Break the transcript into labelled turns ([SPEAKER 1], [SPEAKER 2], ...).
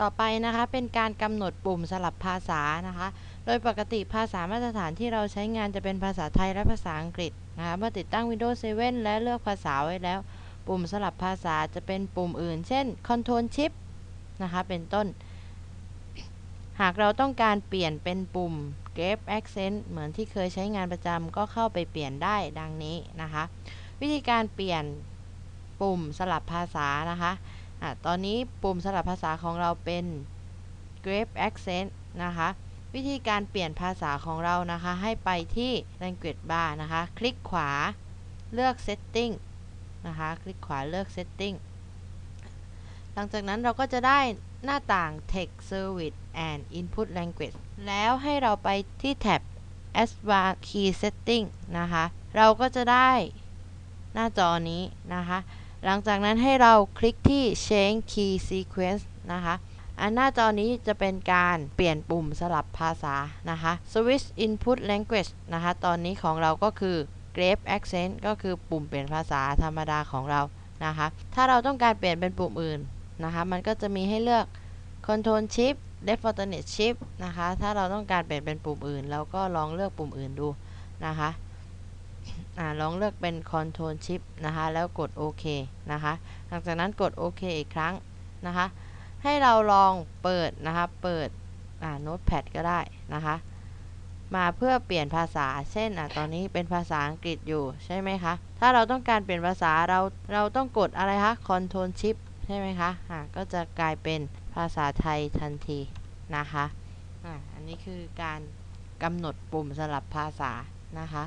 [SPEAKER 1] ต่อไปนะคะเป็นการกำหนดปุ่มสลับภาษานะคะ โดยปกติภาษามาตรฐานที่เราใช้งานจะเป็นภาษาไทยและภาษาอังกฤษนะคะเมื่อติดตั้ง Windows 7 และเลือกภาษาไว้แล้ว ปุ่มสลับภาษาจะเป็นปุ่มอื่น เช่น Control Shift นะคะเป็นต้น หากเราต้องการเปลี่ยนเป็นปุ่ม Grave Accent เหมือนที่เคยใช้งานประจำก็เข้าไปเปลี่ยนได้ดังนี้นะคะ วิธีการเปลี่ยนปุ่มสลับภาษานะคะ อะตอนนี้ปุ่มสลับภาษาของเราเป็น Grave Accent นะคะ วิธีการเปลี่ยนภาษาของเรานะคะ ให้ไปที่ Language Bar นะคะ คลิกขวาเลือก Setting นะคะ คลิกขวาเลือก Setting หลังจากนั้นเราก็จะได้หน้าต่าง Text Service and Input Language แล้วให้เราไปที่แท็บ Advanced Key Setting นะคะ เราก็จะได้หน้าจอนี้นะคะ หลังจากนั้นให้เราคลิกที่ Change Key Sequence นะคะ อันหน้าจอนี้จะเป็นการเปลี่ยนปุ่มสลับภาษานะคะ Switch Input Language นะคะ ตอนนี้ของเราก็คือ Grave Accent ก็คือปุ่มเปลี่ยนภาษาธรรมดาของเรานะคะ ถ้าเราต้องการเปลี่ยนเป็นปุ่มอื่นนะคะ มันก็จะมีให้เลือก Control Shift Left Alternate Shift นะคะ ถ้าเราต้องการเปลี่ยนเป็นปุ่มอื่นเราก็ลองเลือกปุ่มอื่นดูนะคะ ลองเลือกเป็น Control Shift นะคะ แล้วกดโอเคนะคะ หลังจากนั้นกดโอเคอีกครั้งนะคะ ให้เราลองเปิดนะคะ เปิดอ่า Notepad ก็ได้นะคะ มาเพื่อเปลี่ยนภาษา เช่นอะตอนนี้เป็นภาษาอังกฤษอยู่ใช่ไหมคะ ถ้าเราต้องการเปลี่ยนภาษาเรา เราต้องกดอะไรคะ Control Shift ใช่ไหมคะอ่าก็จะกลายเป็นภาษาไทยทันทีนะคะอ่าอันนี้คือการกำหนดปุ่มสลับภาษานะคะ